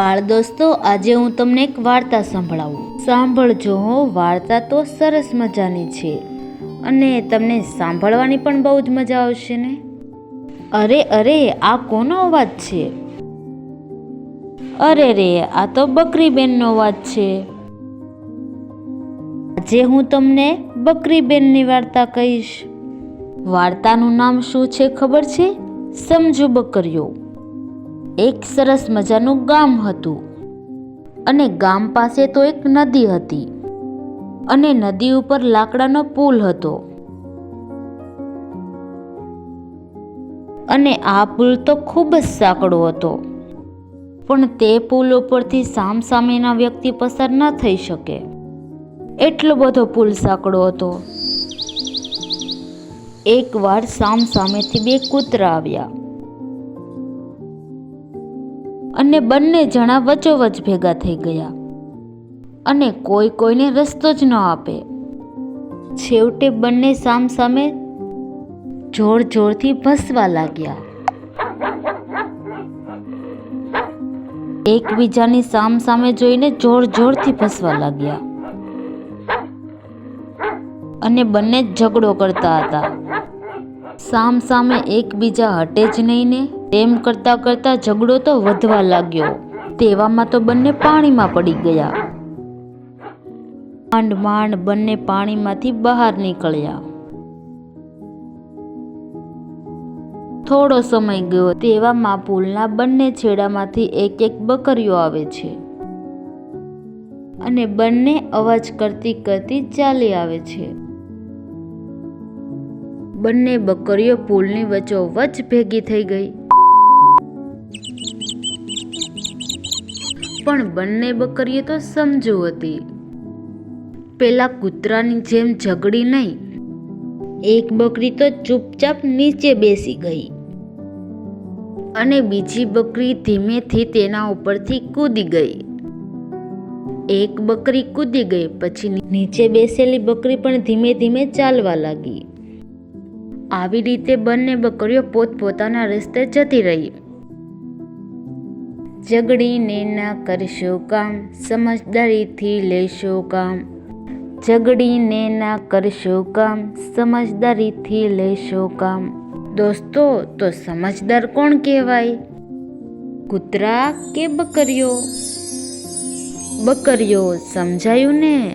બાળ દોસ્તો, આજે હું તમને એક વાર્તા સંભળાવું. સાંભળજો હો, વાર્તા તો સરસ મજાની છે. અને તમને સાંભળવાની પણ બહુ જ મજા આવશે ને? અરે અરે, આ કોનો અવાજ છે? અરે રે આ તો બકરીબેનનો અવાજ છે. આજે હું તમને બકરીબેનની વાર્તા કહીશ. વાર્તાનું નામ શું છે ખબર છે? સમજો બકરીઓ. એક સરસ મજાનું ગામ હતું. અને ગામ પાસે તો એક નદી હતી. અને નદી ઉપર લાકડાનો પુલ હતો. અને આ પુલ તો ખૂબ જ સાંકડો હતો. પણ તે પુલ ઉપરથી સામસામેના વ્યક્તિ પસાર ન થઈ શકે. એટલો બધો પુલ સાંકડો હતો. એકવાર સામ સામેથી બે કૂતરા આવ્યા. અને બંને જણા વચોવચ ભેગા થઈ ગયા. અને કોઈ કોઈને રસ્તો જ ન આપે. છેવટે બંને સામ સામે જોર જોરથી ભસવા લાગ્યા. એકબીજાની સામ સામે જોઈને જોર જોરથી ભસવા લાગ્યા. અને બંને ઝઘડો કરતા હતા. સામ સામે એકબીજા હટે જ નહીં ને? તેમ કરતા કરતા ઝઘડો તો વધવા લાગ્યો. તેવામાં તો બંને પાણીમાં પડી ગયા. માંડ માંડ બંને પાણીમાંથી બહાર નીકળ્યા. થોડો સમય ગયો તેવામાં પુલના બંને છેડામાંથી એક એક બકરીઓ આવે છે. અને બંને અવાજ કરતી કરતી ચાલી આવે છે. બંને બકરીઓ પુલની વચ્ચોવચ ભેગી થઈ ગઈ. પણ બંને બકરીઓ તો સમજુ હતી. પેલા કૂતરાની જેમ ઝઘડી નહીં. એક બકરી તો ચૂપચાપ નીચે બેસી ગઈ. અને બીજી બકરી ધીમેથી તેના ઉપરથી કૂદી ગઈ. એક બકરી કૂદી ગઈ, પછી નીચે બેસેલી બકરી પણ ધીમે ધીમે ચાલવા લાગી. આવી રીતે બંને બકરીઓ પોતપોતાના રસ્તે જતી રહી. ઝઘડીને ના કરશો કામ, સમજદારીથી લેશો કામ. ઝઘડીને ના કરશો કામ, સમજદારીથી લેશો કામ. દોસ્તો, તો સમજદાર કોણ કહેવાય? કૂતરા કે બકરીઓ? બકરીઓ સમજાયું ને?